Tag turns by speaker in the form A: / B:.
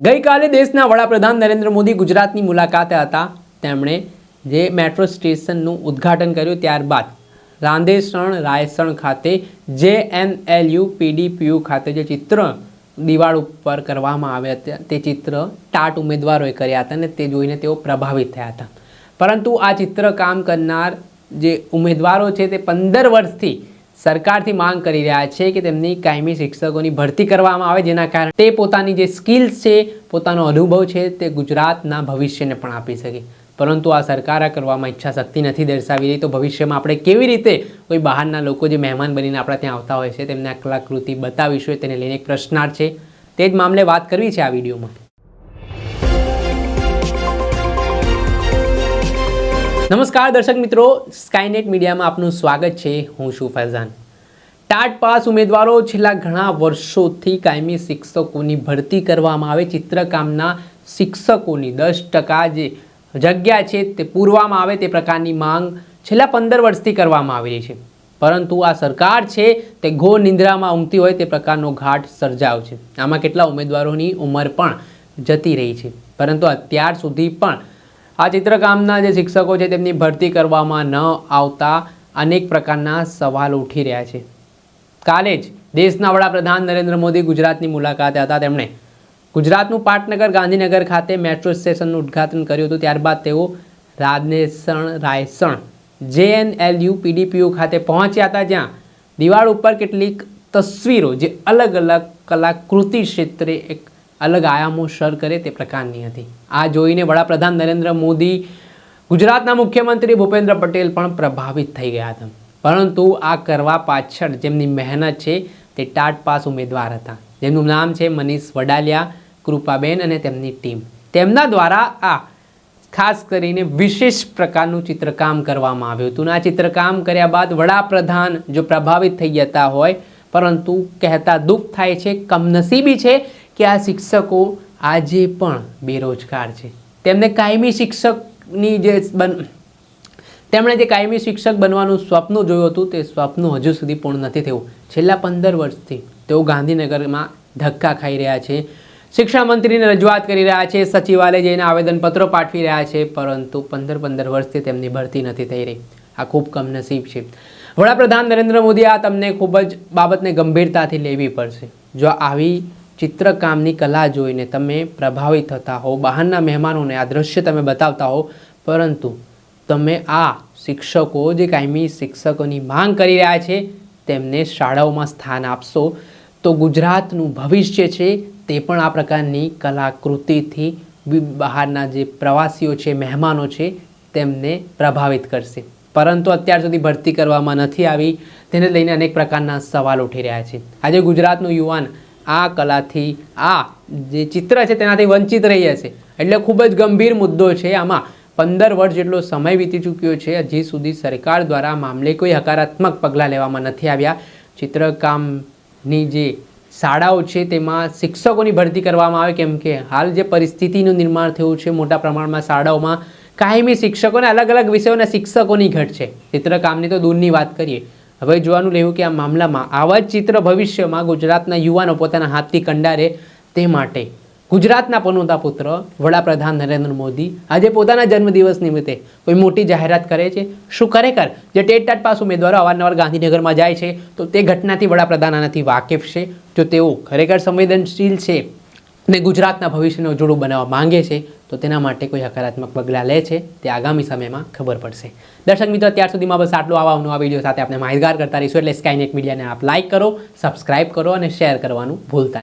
A: ગઈકાલે દેશના વડાપ્રધાન નરેન્દ્ર મોદી ગુજરાતની મુલાકાતે હતા. તેમણે જે મેટ્રો સ્ટેશનનું ઉદ્ઘાટન કર્યું ત્યારબાદ રાંદેસણ, રાયસણ ખાતે જે એન એલ યુ પીડીપીયુ ખાતે જે ચિત્ર દિવાળ ઉપર કરવામાં આવ્યા હતા, તે ચિત્ર ટાટ ઉમેદવારોએ કર્યા હતા અને તે જોઈને તેઓ પ્રભાવિત થયા હતા. પરંતુ આ ચિત્ર કામ કરનાર જે ઉમેદવારો છે તે પંદર વર્ષથી સરકારથી માંગ કરી રહ્યા છે કે તેમની કાયમી શિક્ષકોની ભરતી કરવામાં આવે જેના કારણે તે પોતાની જે સ્કિલ્સ છે, પોતાનો અનુભવ છે તે ગુજરાતના ભવિષ્યને પણ આપી શકે. પરંતુ આ સરકાર આ કરવામાં ઈચ્છા શક્તિ નથી દર્શાવી રહી. તો ભવિષ્યમાં આપણે કેવી રીતે કોઈ બહારના લોકો જે મહેમાન બનીને આપણા ત્યાં આવતા હોય છે, તેમને આ કલાકૃતિ બતાવીશું તેને લઈને એક પ્રશ્નાર્થ છે. તે જ મામલે વાત કરવી છે આ વિડીયોમાં. નમસ્કાર દર્શક મિત્રો સ્કાયનેટ મીડિયામાં આપનું સ્વાગત છે. હું છું ફૈઝાન. ટાટ પાસ ઉમેદવારો છેલ્લા ઘણા વર્ષોથી કાયમી શિક્ષકોની ભરતી કરવામાં આવે, ચિત્રકામના શિક્ષકોની દસ ટકા જે જગ્યા છે તે પૂરવામાં આવે તે પ્રકારની માંગ છેલ્લા પંદર વર્ષથી કરવામાં આવી રહી છે. પરંતુ આ સરકાર છે તે ઘોર નિંદ્રામાં ઉમતી હોય તે પ્રકારનો ઘાટ સર્જાયો છે. આમાં કેટલા ઉમેદવારોની ઉંમર પણ જતી રહી છે. પરંતુ અત્યાર સુધી પણ આ ચિત્રકામના જે શિક્ષકો છે તેમની ભરતી કરવામાં ન આવતા અનેક પ્રકારના સવાલ ઉઠી રહ્યા છે. કાલે જ દેશના વડાપ્રધાન નરેન્દ્ર મોદી ગુજરાતની મુલાકાતે હતા. તેમણે ગુજરાતનું પાટનગર, ગાંધીનગર ખાતે મેટ્રો સ્ટેશનનું ઉદ્ઘાટન કર્યું હતું. ત્યારબાદ તેઓ રાજનેસણ, રાયસણ, જેએનએલયુ, પીડીપીયુ ખાતે પહોંચ્યા હતા. જ્યાં દિવાળ ઉપર કેટલીક તસવીરો જે અલગ અલગ કલાકૃતિ ક્ષેત્રે એક અલગ આયામો સર કરે તે પ્રકારની હતી. આ જોઈને વડાપ્રધાન નરેન્દ્ર મોદી ગુજરાતના મુખ્યમંત્રી ભૂપેન્દ્ર પટેલ પણ પ્રભાવિત થઈ ગયા હતા. પરંતુ આ કરવા પાછળ જેમની મહેનત છે તે ટાટ પાસ ઉમેદવાર હતા. જેમનું નામ છે મનીષ વડાલિયા, કૃપાબેન અને તેમની ટીમ. તેમના દ્વારા આ ખાસ કરીને વિશેષ પ્રકારનું ચિત્રકામ કરવામાં આવ્યું હતું. આ ચિત્રકામ કર્યા બાદ વડાપ્રધાન જો પ્રભાવિત થઈ જતા હોય, પરંતુ કહેતા દુઃખ થાય છે, કમનસીબી છે કે આ શિક્ષકો આજે પણ બેરોજગાર છે. તેમને કાયમી શિક્ષકની જે બન, તેમણે જે કાયમી શિક્ષક બનવાનું સ્વપ્ન જોયું હતું, તે સ્વપ્ન હજુ સુધી પૂર્ણ નથી થયું. છેલ્લા પંદર વર્ષથી તેઓ ગાંધીનગરમાં ધક્કા ખાઈ રહ્યા છે. શિક્ષણ મંત્રીને રજૂઆત કરી રહ્યા છે, સચિવાલય જઈને આવેદનપત્રો પાઠવી રહ્યા છે, પરંતુ પંદર પંદર વર્ષથી તેમની ભરતી નથી થઈ રહી. આ ખૂબ કમનસીબ છે. વડાપ્રધાન નરેન્દ્ર મોદી આ તમને ખૂબ જ બાબતને ગંભીરતાથી લેવી પડશે. જો આવી ચિત્રકામની કલા જોઈને તમે પ્રભાવિત થતા હો બહારના મહેમાનોને આ દ્રશ્ય તમે બતાવતા હો પરંતુ તમે આ શિક્ષકો, જે કાયમી શિક્ષકોની માંગ કરી રહ્યા છે, તેમને શાળાઓમાં સ્થાન આપશો. તો ગુજરાતનું ભવિષ્ય છે તે પણ આ પ્રકારની કલાકૃતિથી બહારના જે પ્રવાસીઓ છે, મહેમાનો છે, તેમને પ્રભાવિત કરશે. પરંતુ અત્યાર સુધી ભરતી કરવામાં નથી આવી. તેને લઈને અનેક પ્રકારના સવાલ ઉઠી રહ્યા છે. આજે ગુજરાતનું યુવાન આ કલાથી આ જે ચિત્ર છે તેનાથી વંચિત રહી જશે. એટલે ખૂબ જ ગંભીર મુદ્દો છે આમાં. પંદર વર્ષ જેટલો સમય વીતી ચૂક્યો છે, હજી સુધી સરકાર દ્વારા મામલે કોઈ હકારાત્મક પગલાં લેવામાં નથી આવ્યા. ચિત્રકામની જે શાળાઓ છે તેમાં શિક્ષકોની ભરતી કરવામાં આવે, કેમ કે હાલ જે પરિસ્થિતિનું નિર્માણ થયું છે, મોટા પ્રમાણમાં શાળાઓમાં કાયમી શિક્ષકોને અલગ અલગ વિષયોના શિક્ષકોની ઘટ છે. ચિત્રકામની તો દૂરની વાત કરીએ. હવે જોવાનું લેવું કે આ મામલામાં આવા જ ચિત્ર ભવિષ્યમાં ગુજરાતના યુવાનો પોતાના હાથથી કંડારે તે માટે. ગુજરાતના પનોતા પુત્ર, વડાપ્રધાન નરેન્દ્ર મોદી આજે પોતાના જન્મદિવસ નિમિત્તે કોઈ મોટી જાહેરાત કરે છે? શું ખરેખર? જે ટેટ ટાટ પાસ ઉમેદવારો અવારનવાર ગાંધીનગરમાં જાય છે, તો તે ઘટનાથી વડાપ્રધાન આનાથી વાકેફ છે? જો તેઓ ખરેખર સંવેદનશીલ છે ને ગુજરાતના ભવિષ્યને ઉજળું બનાવવા માંગે છે, તો તેના માટે કોઈ હકારાત્મક પગલાં લે છે, તે આગામી સમયમાં ખબર પડશે દર્શક મિત્રો, ત્યાર સુધીમાં બસ આટલું આવા નવા વીડિયો સાથે આપણે માહિતગાર કરતા રહીશું, એટલે સ્કાયનેટ મીડિયાને આપ લાઇક કરો સબસ્ક્રાઇબ કરો અને શેર કરવાનું ભૂલતા.